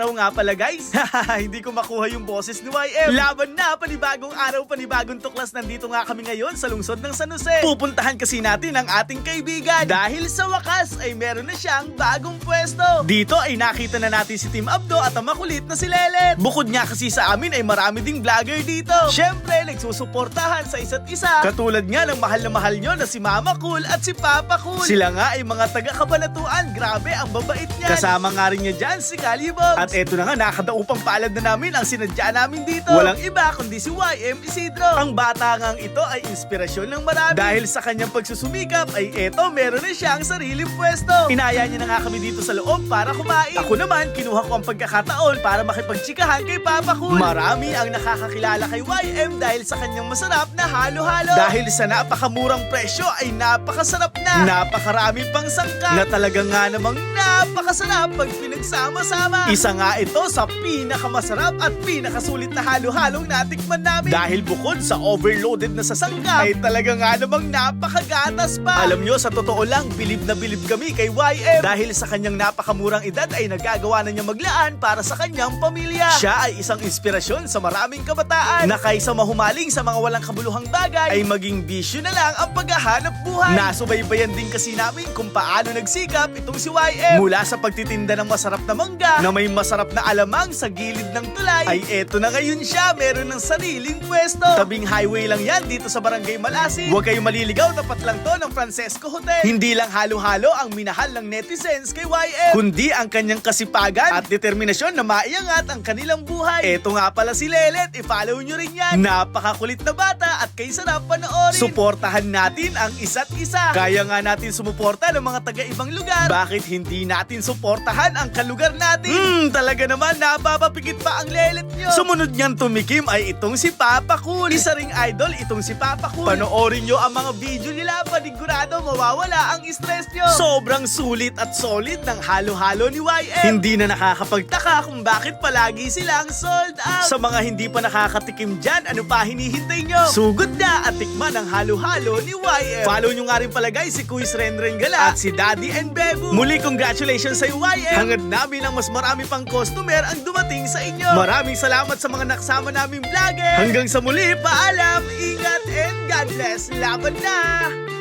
nga pala guys, hindi ko makuha yung boses ni YM. Laban na, panibagong araw, panibagong tuklas. Nandito nga kami ngayon sa lungsod ng San Jose. Pupuntahan kasi natin ang ating kaibigan. Dahil sa wakas ay meron na siyang bagong pwesto. Dito ay nakita na natin si Team Abdo at ang makulit na si Lelet. Bukod nga kasi sa amin ay marami ding vlogger dito. Siyempre, nagsusuportahan sa isa't isa. Katulad nga ng mahal na mahal nyo na si Mama Cool at si Papa Cool. Sila nga ay mga taga-kabanatuan. Grabe, ang babait niya. Kasama nga rin niya dyan si Calibog. At eto na nga, nakadaupang palad na namin ang sinadya namin dito. Walang iba kundi si YM Isidro. Ang bata ngang ito ay inspirasyon ng marami. Dahil sa kanyang pagsusumikap ay eto, meron na siyang sariling pwesto. Inaya niya na nga kami dito sa loob para kumain. Ako naman, kinuha ko ang pagkakataon para makipagtsikahan kay Papa Cool. Marami ang nakakakilala kay YM dahil sa kanyang masarap na halo-halo. Dahil sa napakamurang presyo ay napakasarap na. Napakarami pang sangkap na talaga nga namang napakasarap pag pinagsama-sama. Isa nga ito sa pinakamasarap at pinakasulit na halo-halong natikman namin. Dahil bukod sa overloaded na sasangkap ay talaga nga namang napakagatas pa. Alam nyo, sa totoo lang, bilib na bilib kami kay YM. Dahil sa kanyang napakamurang edad ay nagagawa na niya maglaan para sa kanyang pamilya. Siya ay isang inspirasyon sa maraming kabataan na kaysa mahumaling sa mga walang kabuluhang bagay ay maging bisyo na lang ang paghahanap buhay. Nasubaybayan din kasi namin kung paano nagsikap itong si YM. Mula sa pagtitinda ng masarap na mangga na may masarap na alamang sa gilid ng tulay ay eto na ngayon siya meron ng sariling pwesto. Tabing highway lang yan dito sa Barangay Malasin. Huwag kayong maliligaw tapat lang to ng Francesco Hotel. Hindi lang halo-halo ang minahal ng netizens kay YM kundi ang kanyang kasipagan at determinasyon na maiangat ang kanilang buhay. Eto nga pala si Lelet, i-follow nyo rin yan. Napakakulit na bata at kay sarap panoorin. Suportahan natin ang isa't isa. Kaya nga natin sumuporta ng mga taga-ibang lugar. Bakit hindi natin suportahan ang kalugar natin? Hmm, talaga naman napapapikit pa ang lelet nyo. Sumunod niyang tumikim ay itong si Papa Cool. Isa ring idol itong si Papa Cool. Panoorin nyo ang mga video nila, panigurado mawawala ang stress nyo. Sobrang sulit at solid ng halo-halo ni YM. Hindi na nakakapagtaka kung bakit palagi silang sold out. Sa mga hindi pa nakakatikim dyan, ano pa hinihintay nyo? Sugod na at tikman ang halo-halo ni YM. Follow nyo nga rin pala guys si Kuis Renren Gala at si Daddy and Bebu. Muli congratulations sa YM. Hangad namin ang mas marami pang customer ang dumating sa inyo. Maraming salamat sa mga nakasama naming vlogger. Hanggang sa muli, paalam, ingat and God bless. Laban na!